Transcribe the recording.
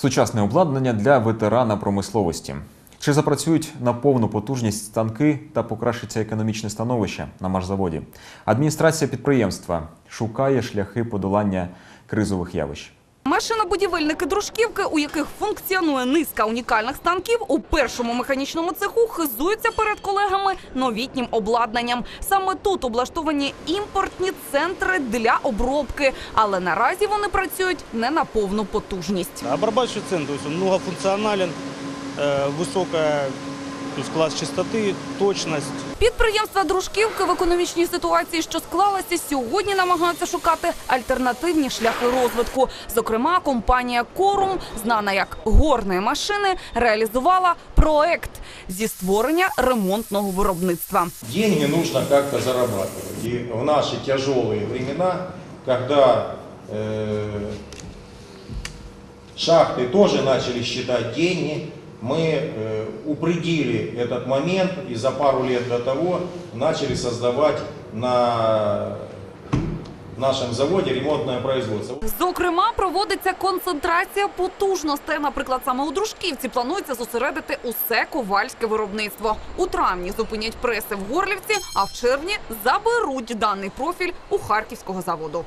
Сучасне обладнання для ветерана промисловості. Чи запрацюють на повну потужність станки та покращиться економічне становище на машзаводі? Адміністрація підприємства шукає шляхи подолання кризових явищ. Машинобудівельники дружківки, у яких функціонує низка унікальних станків, у першому механічному цеху хизуються перед колегами новітнім обладнанням. Саме тут облаштовані імпортні центри для обробки, але наразі вони працюють не на повну потужність. Обрабатывающий центр, то есть он многофункционален, э, высокая то есть класс чистоты, точность. Підприємства дружківки в економічній ситуації, що склалася, сьогодні намагаються шукати альтернативні шляхи розвитку. Зокрема, компанія Корум, знана як горні машини, реалізувала проект зі створення ремонтного виробництва. Деньги нужно как-то зарабатывать. И в наши тяжелые времена, когда э, шахты тоже начали считать деньги, мы э, упредили этот момент и за пару лет до того начали создавать на нашем заводе ремонтное производство. Зокрема, проводиться концентрація потужностей. Наприклад, саме у дружківці планується зосередити усе ковальське виробництво. У травні зупинять преси в Горлівці, а в червні заберуть даний профіль у харківського заводу.